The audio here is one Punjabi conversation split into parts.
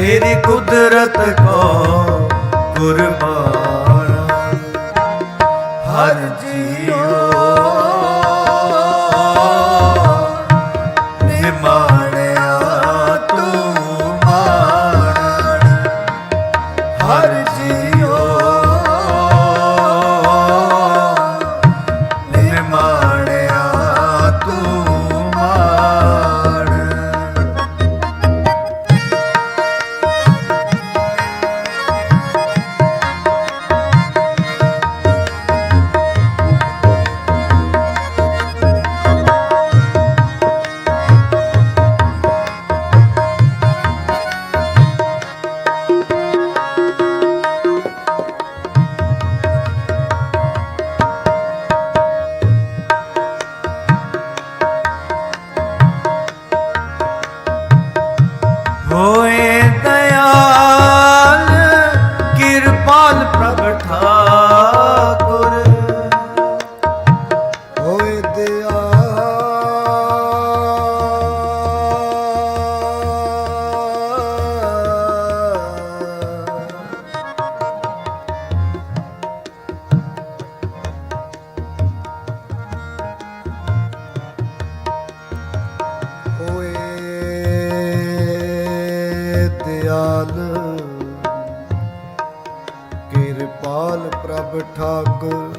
ਤੇਰੀ ਕੁਦਰਤ ਕੋ ਕੁਰਬਾਨ ਹਰ ਹੋਏ ਦਿਆਲ ਕਿਰਪਾਲ ਪ੍ਰਭ ਠਾਕੁਰ,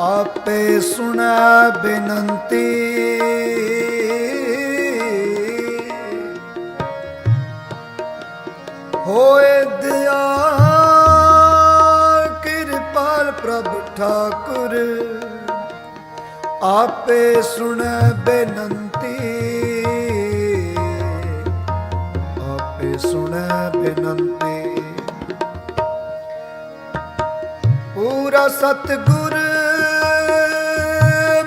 ਆਪੇ ਸੁਣੈ ਬੇਨੰਤੀ। ਹੋਏ ਦਿਆ, ਕਿਰਪਾਲ ਪ੍ਰਭ ਠਾਕੁਰ, ਆਪੇ ਸੁਣੈ ਬੇਨਤੀ। ਪੂਰਾ ਸਤਗੁਰ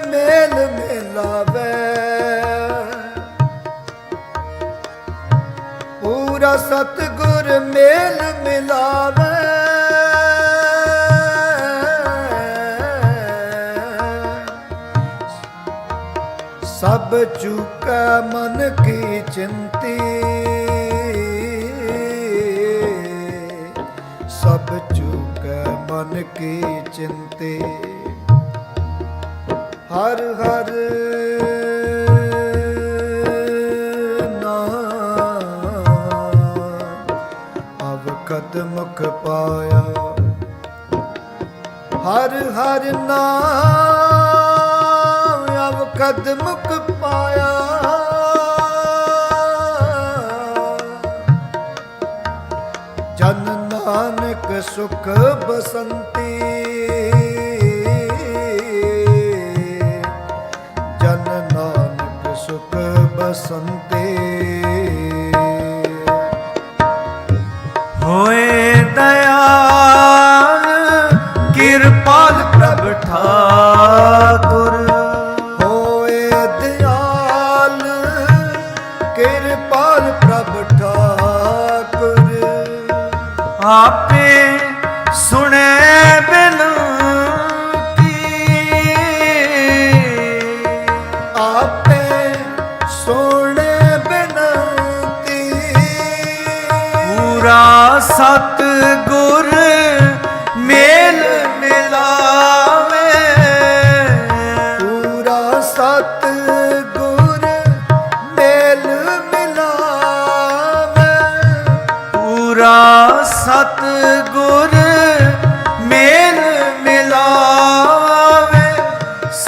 ਮੇਲ ਮਿਲਾਵੇ। ਪੂਰਾ ਸਤਗੁਰ ਮੇਲ ਮਿਲਾਵੇ। ਸਭ ਚੁਕੈ ਮਨ ਕੀ ਚਿੰਤੀ। ਮਨ ਕੀ ਚਿੰਤੇ। ਹਰ ਹਰ ਨਾਮ ਅਵ ਕਦਮੁਖ ਪਾਇਆ। ਹਰ ਹਰ ਨਾਮ ਅਵ ਕਦਮੁਖ ਪਾਇਆ। ਸੁਖ ਬਸੰਤੀ। ਜਨ ਨਾਨਕ ਸੁਖ ਬਸੰਤੀ।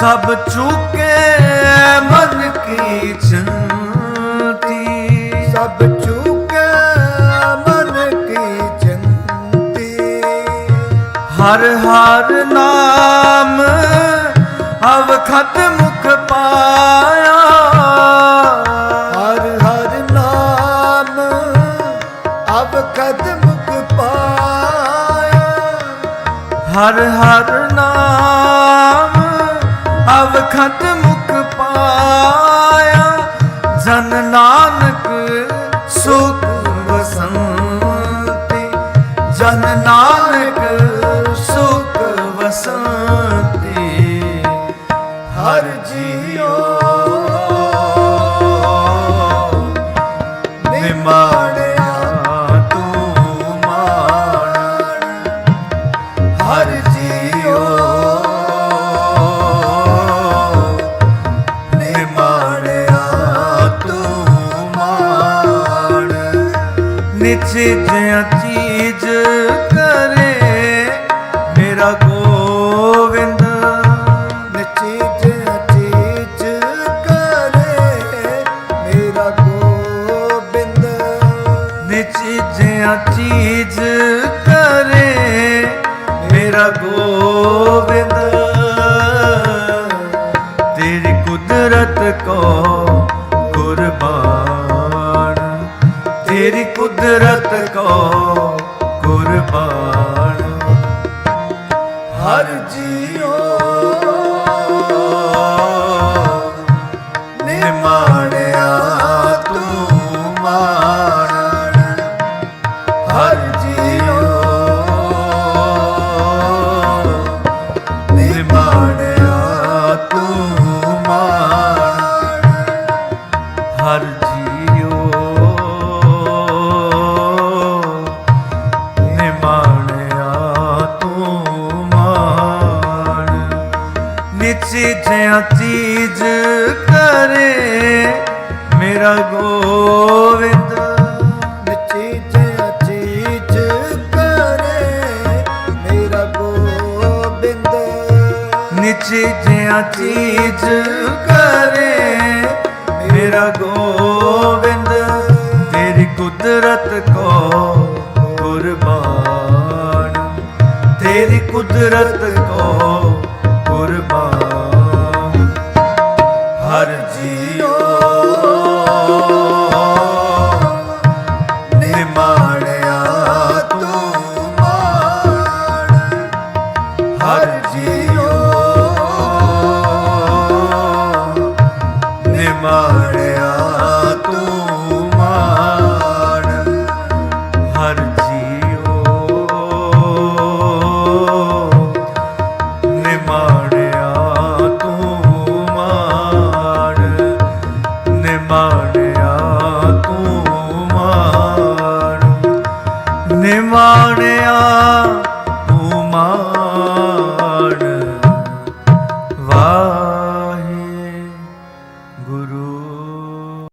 ਸਭ ਚੁਕੇ ਮਨ ਕੀ ਚੰਤੀ। ਸਭ ਚੁਕੇ ਮਨ ਕੀ ਚਿੰਤੀ। ਹਰ ਹਰ ਨਾਮ ਅਵਖਤ ਮੁਖ ਪਾਇਆ। ਹਰ ਹਰ ਨਾਮ ਅਬ ਕਦਮੁਖ ਪਾਇਆ। ਹਰ ਹਰ ਨਾਮ ਅਵਖਤ ਮੁਖ ਪਾਇਆ ਜਨ ਨਾਨਕ ਸੁਖ ਵਸੰਤੀ। ਜਨ ਨਾਨਕ ਨਿਚਿਆ ਚੀਜ਼ ਕਰੇ। ਮੇਰਾ ਗੋਵਿੰਦ। ਨਚੀਜ ਚੀਜ ਕਰੇ। ਮੇਰਾ ਗੋਬਿੰਦ। ਨਿਚਿਆ ਚੀਜ਼ ਕਰੇ। ਮੇਰਾ ਗੋਵਿੰਦ ਤੇਰੀ ਕੁਦਰਤ ਕੋ ਕੁਦਰਤ ਕੋ ਕੁਰਬਾਨ ਹਰ ਜੀਓ ਨਿਮਾਣਿਆ ਤੂੰ ਮਾਣ ਹਰ ਜੀ ਚੀਜ਼ ਕਰੇ। ਮੇਰਾ ਗੋਵਿੰਦ ਤੇਰੀ ਕੁਦਰਤ ਕੋ ਕੁਰਬਾਨ ਤੇਰੀ ਕੁਦਰਤ ਕੋ ਮਾਣ ਨਿਮਾਣਿਆ ਤੂੰ ਮਾਣ